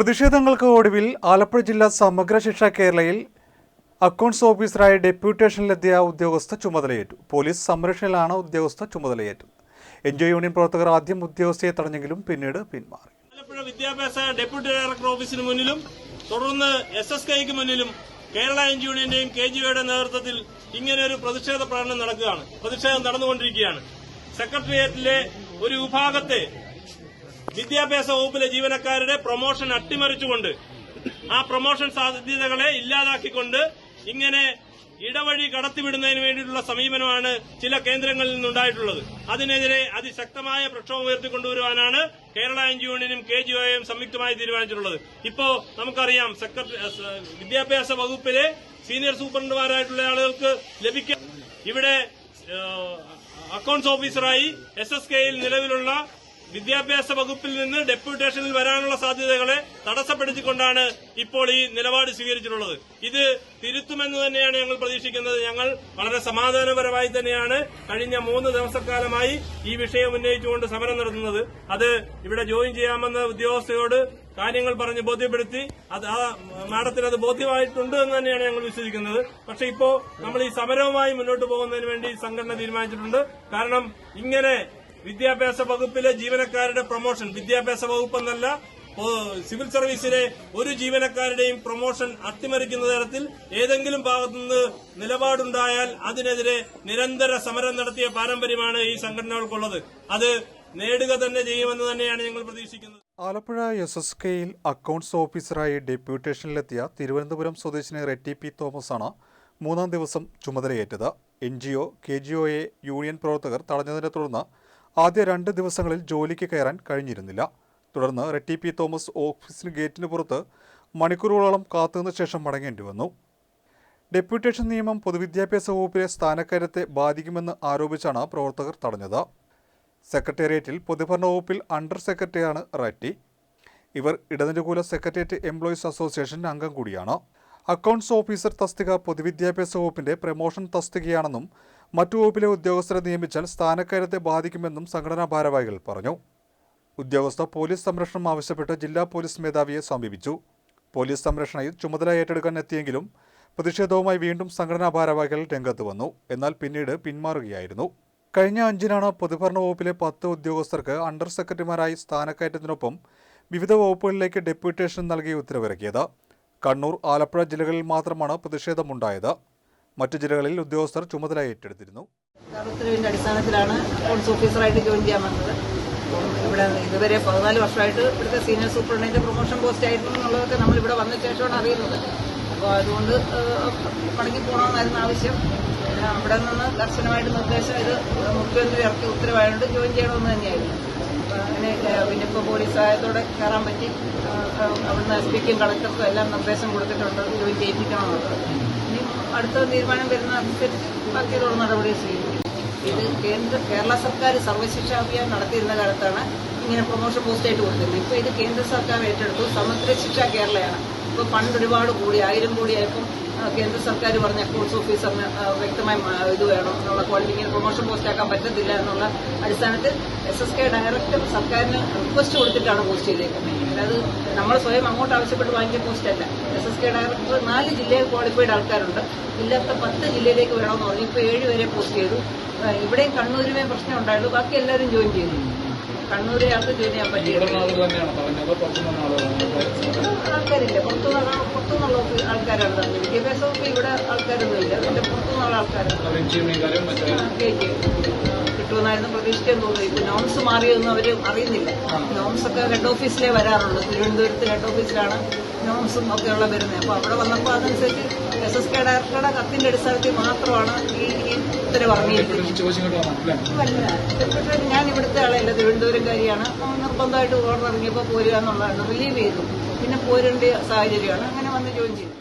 പ്രതിഷേധങ്ങൾക്ക് ഒടുവിൽ ആലപ്പുഴ ജില്ലാ സമഗ്ര ശിക്ഷ കേരളയിൽ അക്കൗണ്ട്സ് ഓഫീസറായ ഡെപ്യൂട്ടേഷനിലെത്തിയ ഉദ്യോഗസ്ഥ ചുമതലയേറ്റു. പോലീസ് സംരക്ഷണയിലാണ് ഉദ്യോഗസ്ഥ ചുമതലയേറ്റത് എൻ ജി യൂണിയൻ പ്രവർത്തകർ ആദ്യം ഉദ്യോഗസ്ഥയെ തടഞ്ഞെങ്കിലും പിന്നീട് പിന്മാറി. ആലപ്പുഴ വിദ്യാഭ്യാസ ഡെപ്യൂട്ടി ഡയറക്ടർ ഓഫീസിന് മുന്നിലും തുടർന്ന് എസ് എസ് കെക്ക് മുന്നിലും കേരള എൻ ജി യൂണിയന്റെയും കെ ജി ഒയുടെ നേതൃത്വത്തിൽ ഇങ്ങനെ ഒരു പ്രതിഷേധ പ്രകടനം നടക്കുകയാണ്. പ്രതിഷേധം നടന്നുകൊണ്ടിരിക്കുകയാണ്. സെക്രട്ടേറിയറ്റിലെ ഒരു വിഭാഗത്തെ വിദ്യാഭ്യാസ വകുപ്പിലെ ജീവനക്കാരുടെ പ്രൊമോഷൻ അട്ടിമറിച്ചുകൊണ്ട് ആ പ്രൊമോഷൻ സാധ്യതകളെ ഇല്ലാതാക്കിക്കൊണ്ട് ഇങ്ങനെ ഇടവഴി കടത്തിവിടുന്നതിന് വേണ്ടിയിട്ടുള്ള സമീപനമാണ് ചില കേന്ദ്രങ്ങളിൽ നിന്നുണ്ടായിട്ടുള്ളത്. അതിനെതിരെ അതിശക്തമായ പ്രക്ഷോഭം ഉയർത്തിക്കൊണ്ടുവരുവാനാണ് കേരള എൻ ജി യൂണിയനും കെ ജി ഒയും സംയുക്തമായി തീരുമാനിച്ചിട്ടുള്ളത്. ഇപ്പോ നമുക്കറിയാം സെക്രട്ടറി വിദ്യാഭ്യാസ വകുപ്പിലെ സീനിയർ സൂപ്രണ്ടുമാരായിട്ടുള്ള ആളുകൾക്ക് ലഭിക്കാൻ ഇവിടെ അക്കൌണ്ട്സ് ഓഫീസറായി എസ് എസ് കെയിൽ നിലവിലുള്ള വിദ്യാഭ്യാസ വകുപ്പിൽ നിന്ന് ഡെപ്യൂട്ടേഷനിൽ വരാനുള്ള സാധ്യതകളെ തടസ്സപ്പെടുത്തിക്കൊണ്ടാണ് ഇപ്പോൾ ഈ നിലപാട് സ്വീകരിച്ചിട്ടുള്ളത്. ഇത് തിരുത്തുമെന്ന് തന്നെയാണ് ഞങ്ങൾ പ്രതീക്ഷിക്കുന്നത്. ഞങ്ങൾ വളരെ സമാധാനപരമായി തന്നെയാണ് കഴിഞ്ഞ മൂന്ന് ദിവസക്കാലമായി ഈ വിഷയം ഉന്നയിച്ചുകൊണ്ട് സമരം നടത്തുന്നത്. അത് ഇവിടെ ജോയിൻ ചെയ്യാമെന്ന ഉദ്യോഗസ്ഥയോട് കാര്യങ്ങൾ പറഞ്ഞ് ബോധ്യപ്പെടുത്തി അത് ആ മാഡത്തിന് അത് ബോധ്യമായിട്ടുണ്ട് എന്ന് തന്നെയാണ് ഞങ്ങൾ വിശ്വസിക്കുന്നത്. പക്ഷെ ഇപ്പോ നമ്മൾ ഈ സമരവുമായി മുന്നോട്ട് പോകുന്നതിന് വേണ്ടി സംഘടന തീരുമാനിച്ചിട്ടുണ്ട്. കാരണം ഇങ്ങനെ വിദ്യാഭ്യാസ വകുപ്പിലെ ജീവനക്കാരുടെ പ്രൊമോഷൻ വിദ്യാഭ്യാസ വകുപ്പെന്നല്ല സിവിൽ സർവീസിലെ ഒരു ജീവനക്കാരുടെയും പ്രൊമോഷൻ അട്ടിമറിക്കുന്ന തരത്തിൽ ഏതെങ്കിലും ഭാഗത്തുനിന്ന് നിലപാടുണ്ടായാൽ അതിനെതിരെ നിരന്തര സമരം നടത്തിയ പാരമ്പര്യമാണ് ഈ സംഘടനകൾക്കുള്ളത്. അത് നേടുക തന്നെ ചെയ്യുമെന്ന് തന്നെയാണ് ഞങ്ങൾ പ്രതീക്ഷിക്കുന്നത്. ആലപ്പുഴ എസ് എസ് കെയിൽ അക്കൌണ്ട്സ് ഓഫീസറായി ഡെപ്യൂട്ടേഷനിലെത്തിയ തിരുവനന്തപുരം സ്വദേശിനി റെറ്റി പി ആണ് മൂന്നാം ദിവസം ചുമതലയേറ്റത്. N G O K G ഒയെ union പ്രവർത്തകർ തടഞ്ഞതിനെ തുടർന്ന് ആദ്യ രണ്ട് ദിവസങ്ങളിൽ ജോലിക്ക് കയറാൻ കഴിഞ്ഞിരുന്നില്ല. തുടർന്ന് റെറ്റി പി തോമസ് ഓഫീസിന് ഗേറ്റിന് പുറത്ത് മണിക്കൂറുകളോളം കാത്തുനിന്ന ശേഷം മടങ്ങേണ്ടി വന്നു. ഡെപ്യൂട്ടേഷൻ നിയമം പൊതുവിദ്യാഭ്യാസ വകുപ്പിലെ സ്ഥാനക്കയറ്റത്തെ ബാധിക്കുമെന്ന് ആരോപിച്ചാണ് പ്രവർത്തകർ തടഞ്ഞത്. സെക്രട്ടേറിയറ്റിൽ പൊതുഭരണ വകുപ്പിൽ അണ്ടർ സെക്രട്ടറിയാണ് റെറ്റി ഇവർ ഇടനിലകൂല സെക്രട്ടേറിയറ്റ് എംപ്ലോയീസ് അസോസിയേഷൻ അംഗം കൂടിയാണ്. അക്കൗണ്ട്സ് ഓഫീസർ തസ്തിക പൊതുവിദ്യാഭ്യാസ വകുപ്പിന്റെ പ്രമോഷൻ തസ്തികയാണെന്നും മറ്റു വകുപ്പിലെ ഉദ്യോഗസ്ഥരെ നിയമിച്ചാൽ സ്ഥാനക്കയറ്റത്തെ ബാധിക്കുമെന്നും സംഘടനാ ഭാരവാഹികൾ പറഞ്ഞു. ഉദ്യോഗസ്ഥ പോലീസ് സംരക്ഷണം ആവശ്യപ്പെട്ട് ജില്ലാ പോലീസ് മേധാവിയെ സമീപിച്ചു. പോലീസ് സംരക്ഷണയിൽ ചുമതല ഏറ്റെടുക്കാൻ എത്തിയെങ്കിലും പ്രതിഷേധവുമായി വീണ്ടും സംഘടനാ ഭാരവാഹികൾ രംഗത്ത് വന്നു. എന്നാൽ പിന്നീട് പിന്മാറുകയായിരുന്നു. കഴിഞ്ഞ അഞ്ചിനാണ് പൊതുഭരണ വകുപ്പിലെ പത്ത് ഉദ്യോഗസ്ഥർക്ക് അണ്ടർ സെക്രട്ടറിമാരായി സ്ഥാനക്കയറ്റത്തിനൊപ്പം വിവിധ വകുപ്പുകളിലേക്ക് ഡെപ്യൂട്ടേഷൻ നൽകി ഉത്തരവിറക്കിയത്. കണ്ണൂർ ആലപ്പുഴ ജില്ലകളിൽ മാത്രമാണ് പ്രതിഷേധമുണ്ടായത്. മറ്റു ജില്ലകളിൽ ഉദ്യോഗസ്ഥർ ചുമതല ഏറ്റെടുത്തിരുന്നു. അടിസ്ഥാനത്തിലാണ് അക്കൗണ്ട്സ് ഓഫീസറായിട്ട് ജോയിൻ ചെയ്യാൻ വന്നത്. ഇവിടെ ഇതുവരെ പതിനാല് വർഷമായിട്ട് ഇവിടുത്തെ സീനിയർ സൂപ്രണ്ടിന്റെ പ്രൊമോഷൻ പോസ്റ്റ് ആയിരുന്നു എന്നുള്ളതൊക്കെ നമ്മൾ ഇവിടെ വന്ന ശേഷമാണ് അറിയുന്നത്. അപ്പോൾ അതുകൊണ്ട് പണിക്ക് പോകണമെന്നായിരുന്നു ആവശ്യം. അവിടെ നിന്ന് കർശനമായിട്ട് നിർദ്ദേശം ഇത് മുഖ്യമന്ത്രി ഇറക്കി ഉത്തരവായതുകൊണ്ട് ജോയിൻ ചെയ്യണമെന്ന് തന്നെയായിരുന്നു. അങ്ങനെ പിന്നെ ഇപ്പോൾ പോലീസ് സഹായത്തോടെ കയറാൻ പറ്റി. അവിടുന്ന് എസ് പിക്കും കളക്ടർക്കും എല്ലാം നിർദ്ദേശം കൊടുത്തിട്ടുണ്ട് ജോയിൻ ചെയ്യിപ്പിക്കണമെന്നുള്ളത്. അടുത്ത തീരുമാനം വരുന്ന അനുസരിച്ച് ബാക്കിയുള്ള നടപടി സ്വീകരിക്കും. ഇത് കേന്ദ്ര കേരള സർക്കാർ സർവശിക്ഷ അഭിയാൻ നടത്തിയിരുന്ന കാലത്താണ് ഇങ്ങനെ പ്രൊമോഷൻ പോസ്റ്റായിട്ട് കൊടുത്തിരുന്നത്. ഇപ്പോൾ ഇത് കേന്ദ്ര സർക്കാർ ഏറ്റെടുത്തു സമഗ്ര ശിക്ഷ കേരളയാണ്. ഇപ്പോൾ ഫണ്ട് ഒരുപാട് കൂടി ആയിരം കോടിയായപ്പം ആ, കേന്ദ്ര സർക്കാർ പറഞ്ഞ അക്കൗണ്ട്സ് ഓഫീസറിന് വ്യക്തമായ ഇത് വേണം എന്നുള്ള ക്വാളിഫിക്കേഷൻ പ്രൊമോഷൻ പോസ്റ്റ് ആക്കാൻ പറ്റത്തില്ല എന്നുള്ള അടിസ്ഥാനത്തിൽ എസ് എസ് കെ ഡയറക്ടർ സർക്കാരിന് റിക്വസ്റ്റ് കൊടുത്തിട്ടാണ് പോസ്റ്റ് ചെയ്തേക്കുന്നത്. അതായത് നമ്മൾ സ്വയം അങ്ങോട്ട് ആവശ്യപ്പെട്ട് വാങ്ങിയ പോസ്റ്റ് അല്ല. എസ് എസ് കെ ഡയറക്ടർ നാല് ജില്ലയിൽ ക്വാളിഫൈഡ് ആൾക്കാരുണ്ട്. ഇല്ലാത്ത പത്ത് ജില്ലയിലേക്ക് വേണമെന്ന് പറഞ്ഞു. ഇപ്പോൾ ഏഴ് വരെ പോസ്റ്റ് ചെയ്തു. ഇവിടെയും കണ്ണൂരുമേ പ്രശ്നം ഉണ്ടായുള്ളൂ. ബാക്കി എല്ലാവരും ജോയിൻ ചെയ്തു. കണ്ണൂരെ ആൾക്ക് ജോയിൻ ചെയ്യാൻ പറ്റിയില്ല ആൾക്കാരില്ല. പുറത്തുനിന്നുള്ള പുറത്തുനിന്നുള്ള ആൾക്കാരാണ് തന്നെ വിദ്യാഭ്യാസ വകുപ്പ് ഇവിടെ ആൾക്കാരൊന്നും ഇല്ല അതിന്റെ പുറത്തുനിന്നുള്ള ആൾക്കാരുണ്ട്. കേക്ക് കിട്ടുമെന്നായിരുന്നു പ്രതീക്ഷിക്കാൻ തോന്നുന്നു ഇപ്പൊ നോംസ് മാറിയൊന്നും അവർ അറിയുന്നില്ല. നോംസ് ഒക്കെ ഹെഡ് ഓഫീസിലേ വരാറുള്ളൂ. തിരുവനന്തപുരത്ത് ഹെഡ് ഓഫീസിലാണ് നോംസും ഒക്കെയുള്ള വരുന്നത്. അപ്പൊ അവിടെ വന്നപ്പോൾ അതനുസരിച്ച് എസ് എസ് കെ ഡയറക്ടറുടെ കത്തിന്റെ അടിസ്ഥാനത്തിൽ മാത്രമാണ് ഈ ഉത്തരവ് ഇറങ്ങിയിരിക്കുന്നത്. തിരുവനന്തപുരംകാരിയാണ് നിർബന്ധമായിട്ട് ഓർഡർ ഇറങ്ങിയപ്പോൾ പോരുക എന്നുള്ളതാണ് റിലീവ് ചെയ്തു. പിന്നെ പോരേണ്ട സാഹചര്യമാണ്. അങ്ങനെ വന്ന് ജോയിൻ ചെയ്തു.